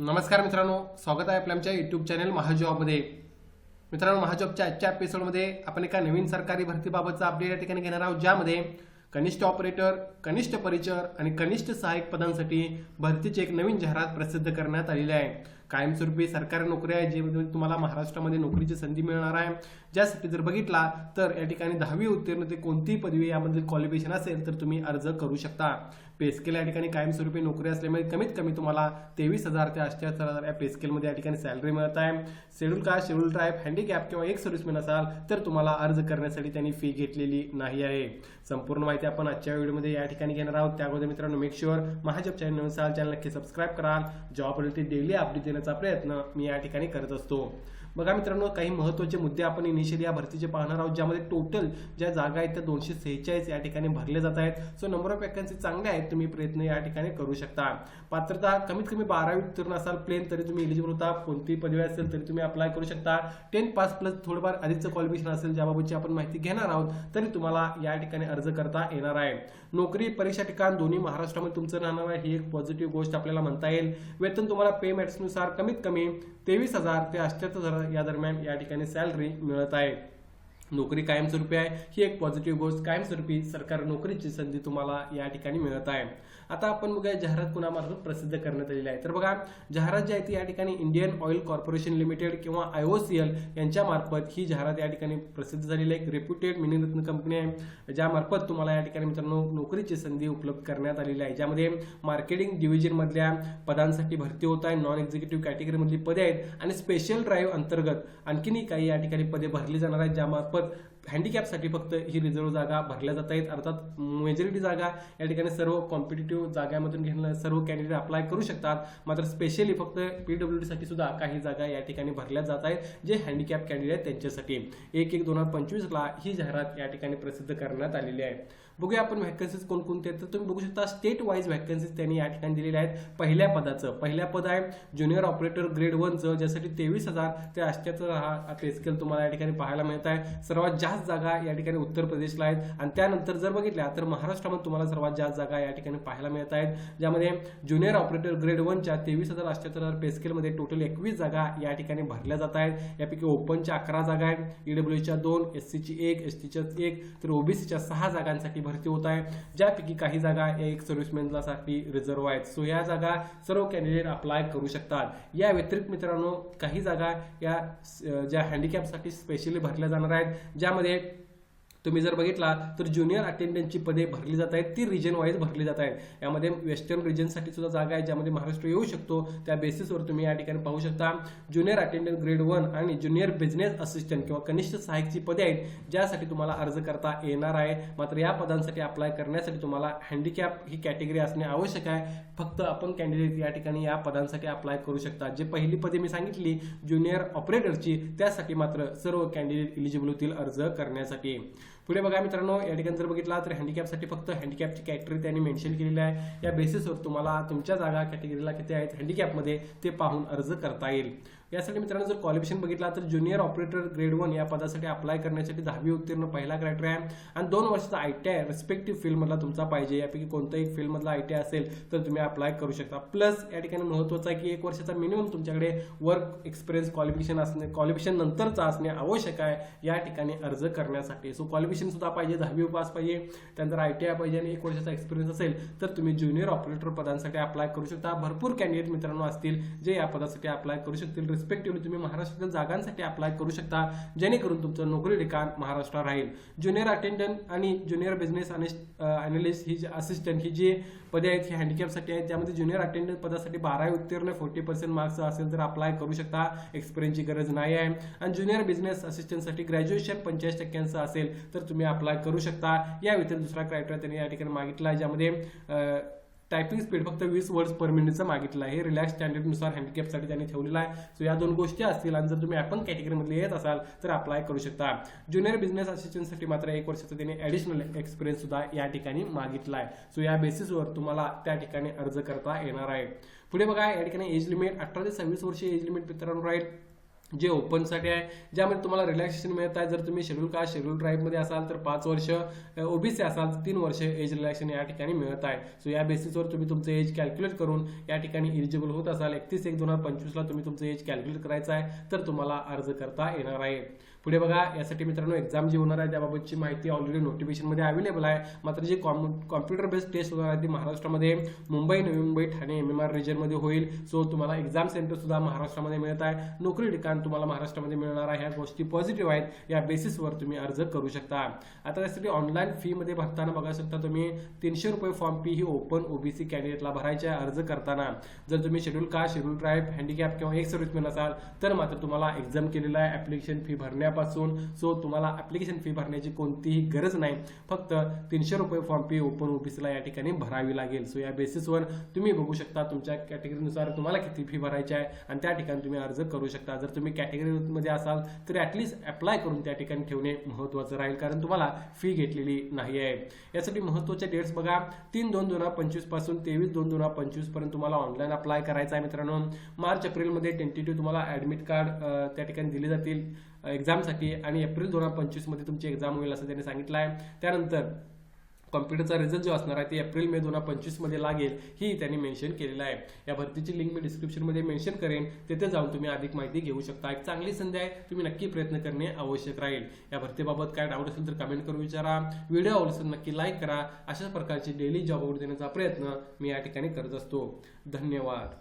नमस्कार मित्रांनो स्वागत आहे आपल्या आमच्या युट्यूब चॅनल महाजॉबमध्ये. मित्रांनो महाजॉबच्या आजच्या एपिसोडमध्ये आपण एका नवीन सरकारी भरतीबाबतचा अपडेट या ठिकाणी घेणार आहोत ज्यामध्ये कनिष्ठ ऑपरेटर कनिष्ठ परिचर आणि कनिष्ठ सहाय्यक पदांसाठी भरतीची एक नवीन जाहिरात प्रसिद्ध करण्यात आलेली आहे. कायमस्वरूपी सरकारी नोकरी आहे जे म्हणजे तुम्हाला महाराष्ट्रामध्ये नोकरीची संधी मिळणार आहे. ज्यासाठी जर बघितला तर या ठिकाणी दहावी उत्तीर्ण ते कोणतीही पदवी यामध्ये क्वालिफिकेशन असेल तर तुम्ही अर्ज करू शकता. पेस्केल या ठिकाणी कायमस्वरूपी नोकरी असल्यामुळे कमीत कमी तुम्हाला तेवीस हजार ते अठ्ठ्याहत्तर हजार या पेस्केलमध्ये या ठिकाणी सॅलरी मिळत आहे. Schedule caste schedule tribe handicap किंवा एक सर्व्हिसमॅन असाल तर तुम्हाला अर्ज करण्यासाठी त्यांनी फी घेतलेली नाही आहे. संपूर्ण माहिती आपण आजच्या व्हिडिओमध्ये या ठिकाणी घेणार आहोत. त्यामध्ये मित्रांनो मेक शुअर महाजॉब चॅनल नवीन असाल चॅनल नक्की सबस्क्राईब कराल जॉब रिलेटेड डेली अपडेट करण्याचा प्रयत्न मी या ठिकाणी करत असतो. बघा मित्रांनो काही महत्त्वाचे मुद्दे आपण इनिशियली या भरतीचे पाहणार आहोत ज्यामध्ये टोटल ज्या जागा आहेत त्या दोनशे सेहेचाळीस या ठिकाणी भरले जात आहेत. सो नंबर ऑफ वॅकन्सी चांगले आहेत तुम्ही प्रयत्न या ठिकाणी करू शकता. पात्रता कमीत कमी बारावी उत्तीर्ण असाल प्लेन तरी तुम्ही एलिजिबल होता. कोणती पदवी असेल तरी तुम्ही अप्लाय करू शकता. टेन पास प्लस थोडंफार अधिकचं क्वालिफिकेशन असेल ज्याबाबतची आपण माहिती घेणार आहोत तरी तुम्हाला या ठिकाणी अर्ज करता येणार आहे. नोकरी परीक्षा ठिकाण दोन्ही महाराष्ट्रामध्ये तुमचं राहणार आहे. ही एक पॉझिटिव्ह गोष्ट आपल्याला म्हणता येईल. वेतन तुम्हाला पे मॅट्सनुसार कमीत कमी तेवीस हजार ते अष्ट्याहत्तर हजार या दरम्यान या ठिकाणी सॅलरी मिळत आहे. नोकरी कायमस्वरूपी आहे. ही एक पॉझिटिव्ह गोष्ट. कायमस्वरूपी सरकार नोकरीची संधी तुम्हाला या ठिकाणी मिळत आहे. आता आपण बघूया जाहिरात कुणामार्फत प्रसिद्ध करण्यात आलेली आहे. तर बघा जाहिरात जी आहे ती या ठिकाणी इंडियन ऑइल कॉर्पोरेशन लिमिटेड किंवा आय ओ सी एल यांच्यामार्फत ही जाहिरात या ठिकाणी प्रसिद्ध झालेली आहे. एक रेप्युटेड मिनिरत्न कंपनी आहे. ज्यामार्फत तुम्हाला या ठिकाणी मित्रांनो नोकरीची संधी उपलब्ध करण्यात आलेली आहे. ज्यामध्ये मार्केटिंग डिव्हिजनमधल्या पदांसाठी भरती होत आहे. नॉन एक्झिक्युटिव्ह कॅटेगरीमधली पदे आहेत. आणि स्पेशल ड्राईव्ह अंतर्गत आणखीनही काही या ठिकाणी पदे भरली जाणार आहेत. ज्यामार्फत हँडिकॅपसाठी फक्त ही रिझर्व्ह जागा भरल्या जात आहेत. अर्थात मेजॉरिटी जागा या ठिकाणी सर्व कॉम्पिटेटिव्ह जागांमधून घेणं सर्व कॅन्डिडेट अप्लाय करू शकतात. मात्र स्पेशली फक्त पीडब्ल्यू साठी सुद्धा काही जागा या ठिकाणी भरल्या जात आहेत जे हँडिकॅप कॅन्डिडेट आहेत त्यांच्यासाठी. एक एक दोन हजार पंचवीसला ही जाहिरात या ठिकाणी प्रसिद्ध करण्यात आलेली आहे. बघूया आपण व्हॅकन्सीज कोणकोणते आहेत. तर तुम्ही बघू शकता स्टेट वाईज व्हॅकन्सीज त्यांनी या ठिकाणी दिलेल्या आहेत. पहिल्या पदाचं पहिल्या पद आहे ज्युनियर ऑपरेटर ग्रेड वनचं ज्यासाठी तेवीस हजार ते अठ्याहत्तर हा पे स्केल तुम्हाला या ठिकाणी पाहायला मिळत आहे. सर्वात जास्त जागा या ठिकाणी उत्तर प्रदेशला आहेत. आणि त्यानंतर जर बघितल्या तर महाराष्ट्रामध्ये तुम्हाला सर्वात जास्त जागा या ठिकाणी पाहायला मिळत आहेत. ज्यामध्ये ज्युनियर ऑपरेटर ग्रेड वनच्या तेवीस हजार अष्ट्याहत्तर हजार पे स्केलमध्ये टोटल एकवीस जागा या ठिकाणी भरल्या जात आहेत. यापैकी ओपनच्या अकरा जागा आहेत. ईडब्ल्यूच्या दोन एस सीची एक एस टीच्या एक तर ओबीसीच्या सहा जागांसाठी भरती होत आहे. ज्यापैकी काही जागा एक सर्व्हिसमॅनला साठी रिझर्व्ह आहेत. सो या जागा सर्व कॅन्डिडेट अप्लाय करू शकतात. या व्यतिरिक्त मित्रांनो काही जागा या ज्या हँडिकॅपसाठी स्पेशली भरल्या जाणार आहेत ज्यामध्ये तुम्ही जर बघितला तर ज्युनियर अटेंडंटची पदे भरली जात आहेत. ती रिजन वाईज भरली जात आहेत. यामध्ये वेस्टर्न रिजनसाठी सुद्धा जागा आहे ज्यामध्ये महाराष्ट्र येऊ शकतो. त्या बेसिसवर तुम्ही या ठिकाणी पाहू शकता. ज्युनियर अटेंडंट ग्रेड वन आणि ज्युनियर बिझनेस असिस्टंट किंवा कनिष्ठ सहाय्यकची पदे आहेत ज्यासाठी तुम्हाला अर्ज करता येणार आहे. मात्र या पदांसाठी अप्लाय करण्यासाठी तुम्हाला हँडिकॅप ही कॅटेगरी असणे आवश्यक आहे. फक्त आपण कॅन्डिडेट या ठिकाणी या पदांसाठी अप्लाय करू शकता. जे पहिली पदे मी सांगितली ज्युनियर ऑपरेटरची त्यासाठी मात्र सर्व कॅन्डिडेट इलिजिबल होतील अर्ज करण्यासाठी. पुढे बघा मित्रांनो या ठिकाणी जर बघितला तर हँडिकॅपसाठी फक्त हँडिकॅपची कॅटेगरी त्यांनी मेन्शन केलेली आहे. या बेसिसवर तुम्हाला तुमच्या जागा कॅटेगरीला किती आहेत हँडिकॅपमध्ये ते पाहून अर्ज करता येईल. यासाठी मित्रांनो जर क्वालिफिकेशन बघितला तर ज्युनियर ऑपरेटर ग्रेड वन या पदासाठी अप्लाय करण्यासाठी दहावी उत्तीर्ण पहिला क्रायटेरिया आहे. आणि दोन वर्षाचा आय टी आय रेस्पेक्टिव्ह फील्डमधला तुमचा पाहिजे. यापैकी कोणत्याही फील्डमधला आय टी आय असेल तर तुम्ही अप्लाय करू शकता. प्लस या ठिकाणी महत्त्वाचं आहे की एक वर्षाचा मिनिमम तुमच्याकडे वर्क एक्सपिरियन्स क्वालिफिकेशन असणे क्वालिफिकेशन नंतरचा असणे आवश्यक आहे. या ठिकाणी अर्ज करण्यासाठी. सो क्वालिफिकेशन सुद्धा पाहिजे. दहावी पास पाहिजे. त्यानंतर आय टी आय पाहिजे. आणि एक वर्षाचा एक्सपिरियन्स असेल तर तुम्ही ज्युनियर ऑपरेटर पदांसाठी अप्लाय करू शकता. भरपूर कॅन्डिडेट मित्रांनो असतील जे या पदासाठी अप्लाय करू शकतील. रिस्पेक्टिव्हली तुम्ही महाराष्ट्रातील जागांसाठी अप्लाय करू शकता जेणेकरून तुमचं नोकरी ठिकाण महाराष्ट्रात राहील. ज्युनियर अटेंडंट आणि ज्युनियर बिझनेस अनालिस्ट ही जी असिस्टंट ही जी पदे आहेत ही हँडिकॅपसाठी आहेत त्यामध्ये ज्युनियर अटेंडंट पदासाठी बारावी उत्तीर्ण फोर्टी पर्सेंट मार्क्स असेल तर अप्लाय करू शकता. एक्सपिरियन्सची गरज नाही आहे. आणि ज्युनियर बिझनेस असिस्टंटसाठी ग्रॅज्युएशन पंचेचाळीस टक्क्यांचं असेल तर तुम्ही अप्लाय करू शकता. या व्यतिरिक्त दुसरा क्रायटेरिया त्यांनी या ठिकाणी मागितला आहे ज्यामध्ये टायपिंग स्पीड फक्त वीस वर्ड्स पर मिनिटचं मागितलं आहे. रिलॅक्स स्टँडर्डनुसार हँडिकॅपसाठी त्यांनी ठेवलेलं आहे. सो या दोन गोष्टी असतील आणि जर तुम्ही आपण कॅटेगरीमध्ये येत असाल तर अप्लाय करू शकता. ज्युनियर बिझनेस असिस्टंटसाठी मात्र एक वर्षाचा त्यांनी ॲडिशनल एक्सपिरियन्स सुद्धा या ठिकाणी मागितला आहे. सो या बेसिसवर तुम्हाला त्या ठिकाणी अर्ज करता येणार आहे. पुढे बघा या ठिकाणी एज लिमिट अठरा ते सव्वीस वर्ष एज लिमिट मित्रांनो राहील जे ओपनसाठी आहे ज्यामध्ये तुम्हाला रिलॅक्सेशन मिळत आहे. जर तुम्ही शेड्यूल कास्ट शेड्यूल ट्राईबमध्ये असाल तर पाच वर्ष ओबीसी असाल तर तीन वर्ष एज रिलॅक्सेशन या ठिकाणी मिळत आहे. सो या बेसिसवर तुम्ही तुमचं एज कॅल्क्युलेट करून या ठिकाणी इलिजिबल होत असाल. एकतीस एक दोन हजार पंचवीसला तुम्ही तुमचं एज कॅल्क्युलेट करायचं आहे तर तुम्हाला अर्ज करता येणार आहे. पुढे बघा यासाठी मित्रांनो एक्झाम जी होणार आहे त्याबाबतची माहिती ऑलरेडी नोटिफिकेशनमध्ये अवेलेबल आहे. मात्र जी कॉम्प्युटर बेस्ड टेस्ट होणार आहे ती महाराष्ट्रामध्ये Mumbai Navi Mumbai Thane M M R रिजनमध्ये होईल. सो तुम्हाला एक्झाम सेंटर सुद्धा महाराष्ट्रामध्ये मिळत आहे. नोकरी ठिकाण तुम्हाला महाराष्ट्रामध्ये मिळणार आहे. ह्या गोष्टी पॉझिटिव्ह आहेत. या बेसिसवर तुम्ही अर्ज करू शकता. आता त्यासाठी ऑनलाईन फीमध्ये भरताना बघा शकता तुम्ही तीनशे रुपये फॉर्म फी ही ओपन ओबीसी कॅन्डिडेटला भरायचे आहे अर्ज करताना. जर तुम्ही schedule caste schedule tribe handicap किंवा एक सर्व्हिसमॅन असाल तर मात्र तुम्हाला एक्झाम केलेला आहे. ऍप्लिकेशन फी भरण्यापासून सो तुम्हाला ऍप्लिकेशन फी भरण्याची कोणतीही गरज नाही. फक्त तीनशे रुपये फॉर्म फी ओपन ऑफिसला या ठिकाणी भरावी लागेल. सो या बेसिसवर तुम्ही बघू शकता तुमच्या कॅटेगरीनुसार तुम्हाला किती फी भरायची आहे आणि त्या ठिकाणी तुम्ही अर्ज करू शकता. जर तुम्ही कॅटेगरीमध्ये असाल तर ऍटलिस्ट अप्लाय करून त्या ठिकाणी ठेवणे महत्त्वाचं राहील कारण तुम्हाला फी घेतलेली नाही आहे. यासाठी महत्त्वाच्या डेट्स बघा. तीन दोन दोन हजार पंचवीसपासून तेवीस दोन दोन हजार पंचवीसपर्यंत तुम्हाला ऑनलाईन अप्लाय करायचा आहे मित्रांनो. मार्च एप्रिलमध्ये टेंटेटिव्ह तुम्हाला ऍडमिट कार्ड त्या ठिकाणी दिले जातील. एक्झामसाठी आणि एप्रिल दोन हजार पंचवीसमध्ये तुमची एक्झाम होईल असं त्यांनी सांगितलं आहे. त्यानंतर कॉम्प्युटरचा रिझल्ट जो असणार आहे ते एप्रिल मे दोन हजार पंचवीसमध्ये लागेल ही त्यांनी मेन्शन केलेलं आहे. या भरतीची लिंक मी डिस्क्रिप्शनमध्ये मेन्शन करेन. तिथे जाऊन तुम्ही अधिक माहिती घेऊ शकता. एक चांगली संधी आहे तुम्ही नक्की प्रयत्न करणे आवश्यक राहील. या भरतीबाबत काय डाऊट असेल तर कमेंट करून विचारा. व्हिडिओ आवडला असेल नक्की लाईक करा. अशाच प्रकारची डेली जॉब आवड देण्याचा प्रयत्न मी या ठिकाणी करत असतो. धन्यवाद.